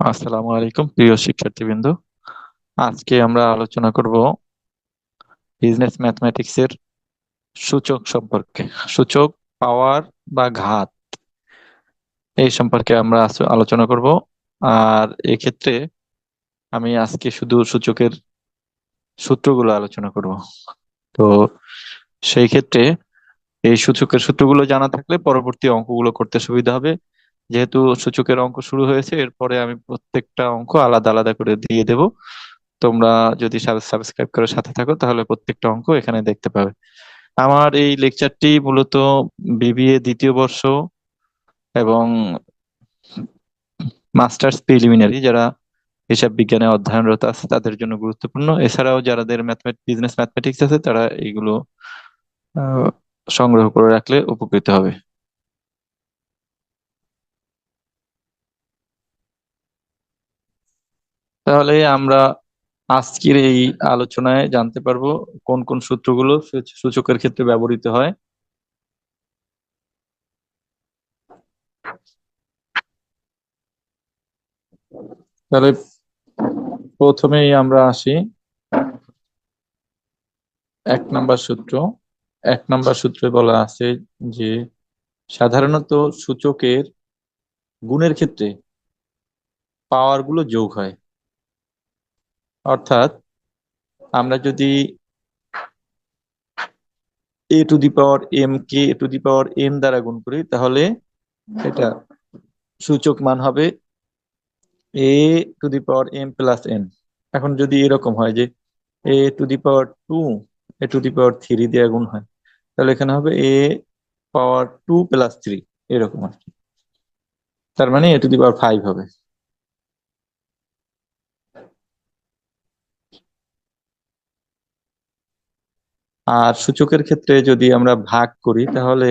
আসসালামু আলাইকুম, প্রিয় শিক্ষার্থীবৃন্দ। আজকে আমরা আলোচনা করব বিজনেস ম্যাথমেটিক্স এর সূচক সম্পর্কে। সূচক পাওয়ার বা ঘাত। এই সম্পর্কে আমরা আলোচনা করব। আর এক্ষেত্রে আমি আজকে শুধু সূচকের সূত্রগুলো আলোচনা করব। তো সেই ক্ষেত্রে এই সূচকের সূত্রগুলো জানা থাকলে পরবর্তী অঙ্কগুলো করতে সুবিধা হবে। যেহেতু সূচকের অঙ্ক শুরু হয়েছে এরপরে আমি প্রত্যেকটা অঙ্ক আলাদা আলাদা করে দিয়ে দেব। তোমরা যদি সাবস্ক্রাইব করে সাথে থাকো তাহলে প্রত্যেকটা অঙ্ক এখানে দেখতে পাবে। আমার এই লেকচারটি মূলত বিবিএ দ্বিতীয় বর্ষ এবং মাস্টার্স প্রিলিমিনারি যারা হিসাব বিজ্ঞানে অধ্যয়নরত আছে তাদের জন্য গুরুত্বপূর্ণ। এছাড়াও যাদের ম্যাথমেটিক্স বিজনেস ম্যাথমেটিক্স আছে তারা এইগুলো আহ, সংগ্রহ করে রাখলে উপকৃত হবে। তাহলে আমরা আজকের এই আলোচনায় জানতে পারব কোন কোন সূত্রগুলো সূচকের ক্ষেত্রে ব্যবহৃত হয়। তাহলে প্রথমেই আমরা আসি। এক নাম্বার সূত্র। এক নাম্বার সূত্রে বলা আছে যে, সাধারণত সূচকের গুণের ক্ষেত্রে পাওয়ারগুলো যোগ হয়। অর্থাৎ আমরা যদি a to the power m K a to the power n দ্বারা গুণ করি, তাহলে এটা সূচক মান হবে a to the power m plus n এখন যদি এরকম হয় যে a to the power two a to the power three দিয়ে গুণ হয়, তাহলে এখানে হবে a power two plus three এরকম আর কি। তার মানে a to the power five হবে। আর সূচকের ক্ষেত্রে যদি আমরা ভাগ করি, তাহলে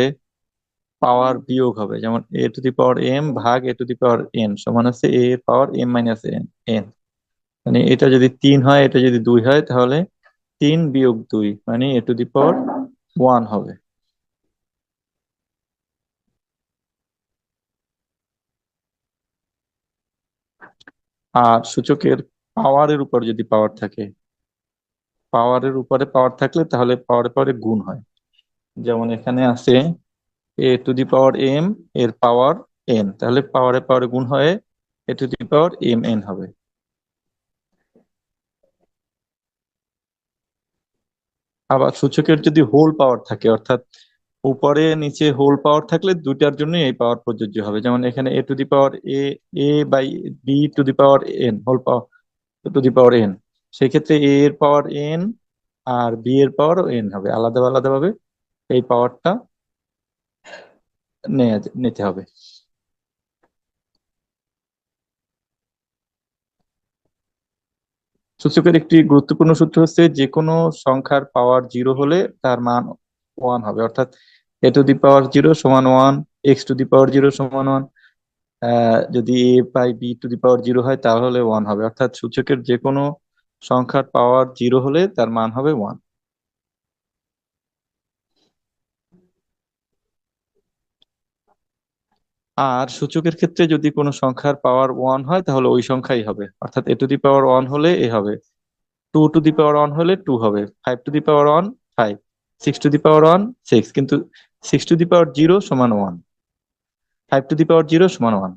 পাওয়ার বিয়োগ হবে। যেমন a to the power M ভাগ এ টু দি পাওয়ার এন সমান হচ্ছে a power m minus n n মানে এটা যদি তিন হয়, এটা যদি দুই হয়, তাহলে তিন বিয়োগ দুই মানে a to the power one হবে। আর সূচকের পাওয়ারের উপর যদি পাওয়ার থাকে পাওয়ারের উপরে পাওয়ার থাকলে তাহলে পাওয়ারে পাওয়ারে গুণ হয়। যেমন এখানে আছে এ টু দি পাওয়ার এম এর পাওয়ার এন তাহলে পাওয়ারে পাওয়ারে গুণ হয়ে a to the power m n হবে। আবার সূচকের যদি হোল পাওয়ার থাকে, অর্থাৎ উপরে নিচে হোল পাওয়ার থাকলে দুইটার জন্য এই পাওয়ার প্রযোজ্য হবে। যেমন এখানে a to the power a a by b to the power n whole power to the power n সেক্ষেত্রে এ এর পাওয়ার এন আর বি এর পাওয়ার এন হবে। আলাদা আলাদা ভাবে এই পাওয়ারটা নিতে হবে। সূচকের একটি গুরুত্বপূর্ণ সূত্র হচ্ছে যে কোনো সংখ্যার পাওয়ার জিরো হলে তার মান ওয়ান হবে। অর্থাৎ a to the power zero সমান one x to the power zero সমান ওয়ান যদি a by b to the power zero হয় তাহলে ওয়ান হবে। অর্থাৎ সূচকের যে কোনো সংখ্যার পাওয়ার জিরো হলে তার মান হবে ওয়ান আর সূচকের ক্ষেত্রে যদি কোনো সংখ্যার পাওয়ার ওয়ান হয়, তাহলে ওই সংখ্যাই হবে। অর্থাৎ a to the power one হলে এ হবে। Two to the power one হলে টু হবে। Five to the power one five six to the power one six কিন্তু six to the power zero সমান one five to the power zero সমান one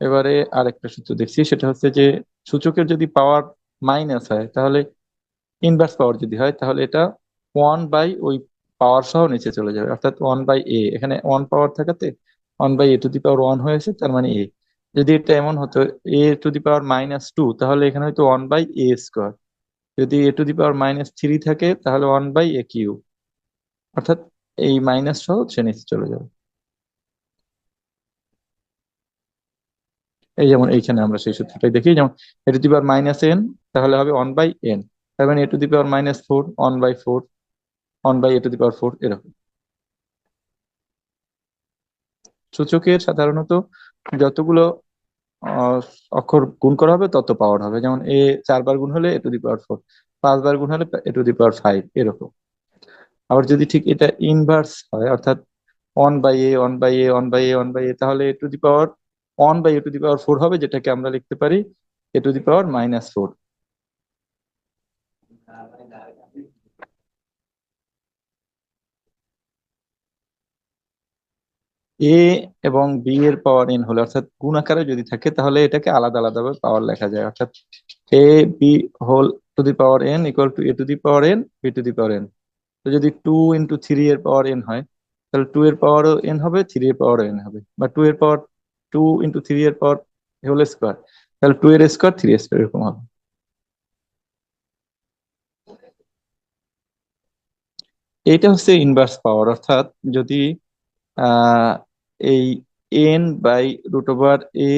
এবারে আরেকটা সূত্র দেখছি, সেটা হচ্ছে যে সূচকের যদি পাওয়ার মাইনাস হয়, তাহলে ইনভার্স পাওয়ার যদি হয়, তাহলে এটা ওয়ান বাই ওই পাওয়ার সহ নিচে চলে যাবে। অর্থাৎ ওয়ান বাই এ এখানে ওয়ান পাওয়ার থাকাতে one by a to the power one হয়েছে, তার মানে এ যদি এটা এমন হতো a to the power minus two তাহলে এখানে হয়তো ওয়ান বাই এ স্কোয়ার যদি a to the power minus three থাকে, তাহলে ওয়ান বাই এ কিউ অর্থাৎ এই মাইনাস সহ সে নিচে চলে যাবে। এই যেমন এইখানে আমরা সেই সূত্রটাই দেখি, যেমন a to the power minus n তাহলে হবে ওয়ান বাই এন তার মানে a to the power minus four one by four one by a to the power four এরকম। সূচকের সাধারণত যতগুলো অক্ষর গুণ করা হবে, তত পাওয়ার হবে। যেমন এ চারবার গুণ হলে এ টু দি পাওয়ার ফোর পাঁচবার গুণ হলে এ টু দি পাওয়ার ফাইভ এরকম। আবার যদি ঠিক এটা ইনভার্স হয়, অর্থাৎ one by a one by a one by a one by a তাহলে a to the power one by a to the power four হবে, যেটাকে আমরা লিখতে পারি a to the power minus four a এবং b এর পাওয়ার N হলে, অর্থাৎ গুণ আকারে যদি থাকে, তাহলে এটাকে আলাদা আলাদা ভাবে পাওয়ার লেখা যায়। অর্থাৎ a b whole to the power n equal to a to the power n b to the power n তো যদি টু ইন্টু থ্রি এর পাওয়ার এন হয়, তাহলে টু এর পাওয়ারও এন হবে থ্রি এর পাওয়ারও এন হবে। বা টু এর পাওয়ার টু ইন্টু থ্রি এর পাওয়ার হোল স্কোয়ার তাহলে টু এর স্কোয়ার থ্রি স্কোয়ার এরকম হবে। এইটা হচ্ছে ইনভার্স পাওয়ার অর্থাৎ যদি এই n by root over a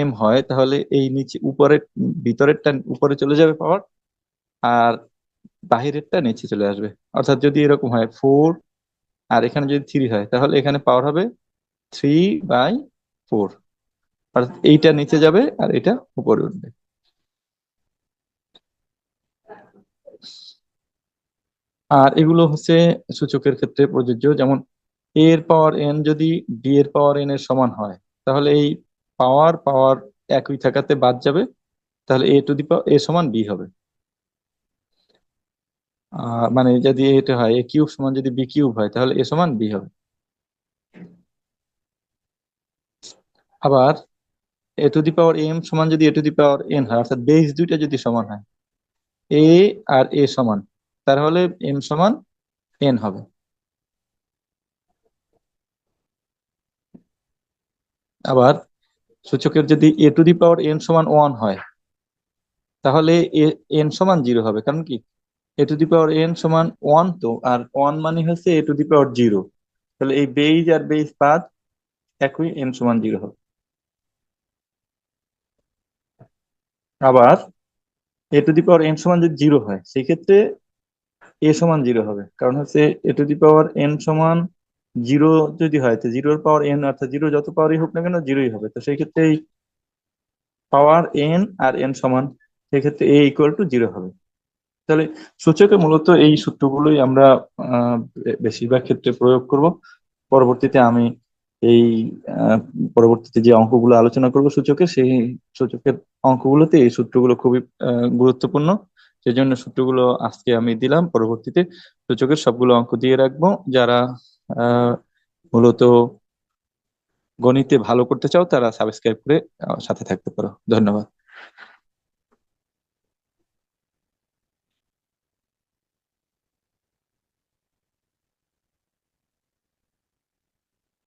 m হয়, তাহলে এই নিচে উপরের, ভিতরেরটা উপরে চলে যাবে পাওয়ার আর বাহিরেরটা নিচে চলে আসবে। অর্থাৎ যদি এরকম হয় ফোর আর এখানে যদি থ্রি হয়, তাহলে এখানে পাওয়ার হবে থ্রি বাই ফোর। অর্থাৎ এইটা নিচে যাবে আর এটা উপরে উঠবে। আর এগুলো হচ্ছে সূচকের ক্ষেত্রে প্রযোজ্য, যেমন এর পাওয়ার এন যদি বি এর পাওয়ার এন এর সমান হয়, তাহলে এই পাওয়ার পাওয়ার একই থাকাতে বাদ যাবে, তাহলে এ টু দি পাওয়ার এ সমান বি হবে। মানে যদি এটা হয় এ কিউব সমান যদি বি কিউব হয়, তাহলে এ সমান বি হবে। আবার এ টু দি পাওয়ার এম সমান যদি এ টু দি পাওয়ার এন হয়, অর্থাৎ বেস দুইটা যদি সমান হয় এ আর এ সমান, তাহলে এম সমান এন হবে। আবার সূচকের যদি a to the power n সমান ওয়ান হয়, তাহলে এন সমান জিরো হবে, কারণ কি? A to the power n সমান ওয়ান তো, আর ওয়ান মানে হচ্ছে a to the power zero তাহলে এই বেইজ আর বেইজ বাদ একই এন সমান জিরো হবে। আবার এ টু দি পাওয়ার এন সমান যদি জিরো হয়, সেক্ষেত্রে এ সমান জিরো হবে। কারণ হচ্ছে a to the power n সমান জিরো যদি হয়, তো জিরোর পাওয়ার এন অর্থাৎ জিরো যত পাওয়ারই হোক না কেন জিরোই হবে। তো সেই ক্ষেত্রে এই পাওয়ার এন আর এন সমান, সেক্ষেত্রে এ ইকুয়াল টু জিরো হবে। তাহলে সূচকে মূলত এই সূত্রগুলোই আমরা বেশিরভাগ ক্ষেত্রে প্রয়োগ করব। পরবর্তীতে আমি এই পরবর্তীতে যে অঙ্কগুলো আলোচনা করব সূচকে, সেই সূচকের অঙ্কগুলোতে এই সূত্রগুলো খুবই গুরুত্বপূর্ণ। সেজন্য সূত্রগুলো আজকে আমি দিলাম। পরবর্তীতে সূচকের সবগুলো অঙ্ক দিয়ে রাখব। যারা মূলত গণিতে ভালো করতে চাও, তারা সাবস্ক্রাইব করে সাথে থাকতে পারো। ধন্যবাদ।